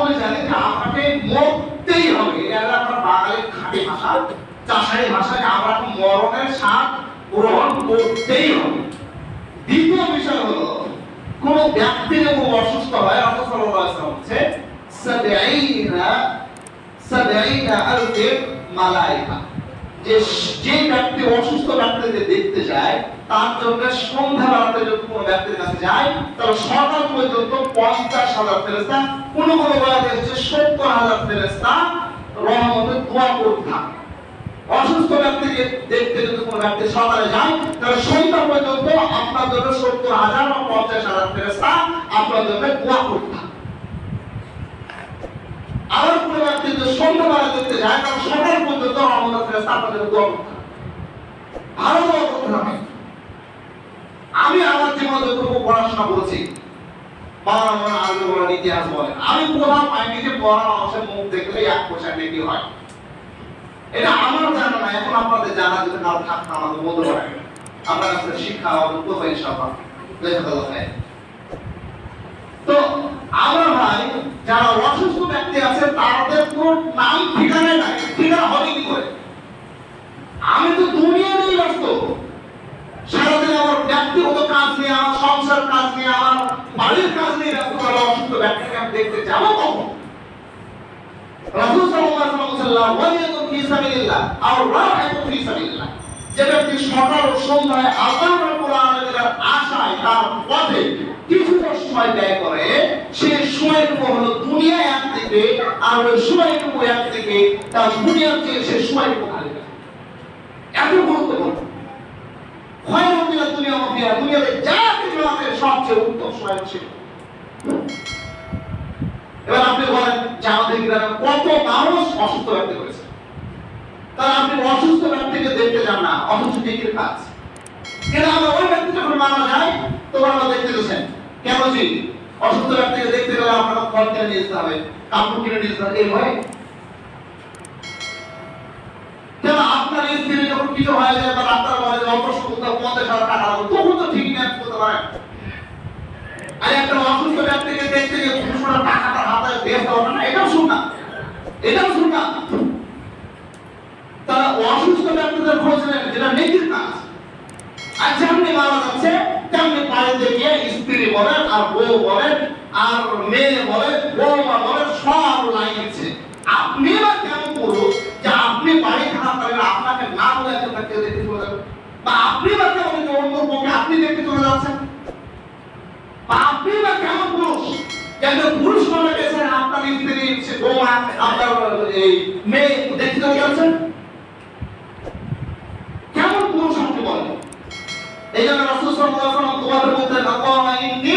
সকলে জানে যে আমাকে মরতেই হবে। এটা আমরা বাঙালির খাঁটি ভাষা, চাষারি ভাষায় আমরা মরণের স্বাদ গ্রহণ করতেই হবে। দ্বিতীয় বিষয় হলো, কোন ব্যক্তি যখন অসুস্থ হয় আলাইহি ওয়াসাল্লাম হচ্ছে, সাবঈনা সাবঈনা আলফির মালাইকা যে যে ব্যক্তি অসুস্থ ব্যক্তিকে দেখতে যায়, তার জন্য সন্ধ্যাবেলাতে যদি কোনো ব্যক্তির কাছে যায়, তাহলে সকাল পর্যন্ত পঞ্চাশ হাজার ফেরেস্তা কোন কোন বলা হচ্ছে সত্তর হাজার ফেরেস্তা রহমতের দোয়া করতে থাকে। অসুস্থ ব্যক্তিকে দেখতে যদি কোনো ব্যক্তি সকালে যায়, তাহলে সন্ধ্যা পর্যন্ত আপনার জন্য সত্তর হাজার বা পঞ্চাশ হাজার ফেরেস্তা আপনার জন্য দোয়া করতে থাকে আবার কোনো ব্যক্তি যদি সন্ধ্যাবেলা দেখতে যায় তাহলে সকাল পর্যন্ত রহমতের ফেরেস্তা আপনার দোয়া করতে ভালো দোয়া করতে হবে। আমি আমার জীবনে যতটুকু পড়াশোনা করেছি বাংলা বলেন আরবি বলেন, ইতিহাস বলেন, আমি কোথাও পাইনি যে পড়া মানুষের মুখ দেখলে এক পয়সা নেকি হয়। এটা আমার জানা না এখন আপনাদের জানা যদি কারও থাকতো আমাদের বলতে পারেন আপনার কাছে শিক্ষা আমাদের কোথায় ইনশাআল্লাহ। তো, আমার ভাই, যারা অসুস্থ ব্যক্তি আছে তাদের নাম ঠিকানা নাই ঠিকানা হবে কি করে? আমি তো দুনিয়া নিয়ে ব্যস্ত। সারাদিন আমার ব্যক্তিগত কাজ নিয়ে, আমার সংসার কাজ নিয়ে, আমার বাড়ির কাজ নিয়ে ব্যস্ত তাহলে অসুস্থ ব্যক্তিকে আমি দেখতে যাব কখন? সকাল ও সন্ধ্যায় আশায় তার পথে কিছুটা সময় ব্যয় করে সে সময়টুকু হলো দুনিয়া একদিকে আর ওই সময়টুকু একদিকে তার দুনিয়ার চেয়ে সে সময়টুকু খালি এত গুরুত্বপূর্ণ। দুনিয়া ফিহা। দুনিয়াতে যা কিছু আছে, সবচেয়ে উত্তম সময় হচ্ছে। এবার আপনি বলেন যে আমাদের গ্রামে কত মানুষ অসুস্থ ব্যক্তি হয়েছে তাহলে আপনি অসুস্থ ব্যক্তিকে দেখতে যান না, অথচ ডিগ্রির কাজ। কিন্তু আমরা ওই ব্যক্তি যখন মারা যায় তখন আমরা দেখতে গেছেন। কেন জি? অসুস্থ ব্যক্তিকে দেখতে গেলে আপনাকে ফল কিনে নিয়ে যেতে হবে, কাপড় কিনে নিয়ে যেতে হবে এই কেন আপনার স্ত্রী যখন কিছু হয়ে যায়, বা ডাক্তার বলে যে অপারেশন করতে হবে, পঞ্চাশ হাজার টাকা লাগবে তখন তো ঠিক ম্যাচ করতে পারেন আর একটা অসুস্থ ব্যক্তিকে দেখতে গিয়ে দুশো টাকাটা হাতে বের হবে না, এটাও শুন না এটাও শুন না তারা অসুস্থ ব্যক্তিদের খোঁজ নেন, যেটা নেকির আর যেমনি মারা যাচ্ছে, তেমনি বাড়িতে গিয়ে বউ বলেন, আর মেয়ে বলেন বৌমা বলেন, সব দিচ্ছে। আপনি বা কেমন পুরুষ? যে আপনি বাড়ি থাকাকালীন আপনাকে না বলে একটা কেউ দেখতে চলে যাবে? বা আপনি বা কেমন অন্য বউকে আপনি দেখতে চলে যাচ্ছেন? আপনি বা কেমন পুরুষ? যেন পুরুষ মনে গেছেন আপনার স্ত্রী, সে বৌমা আপনার এই মেয়ে দেখতে চলে যাচ্ছেন? কেমন পুরুষ আপনি বলেন? এই জন্য রাসূল সাল্লাল্লাহু আলাইহি ওয়াসাল্লাম তোমাদের বলতেন আল্লাহুম্মা ইন্নী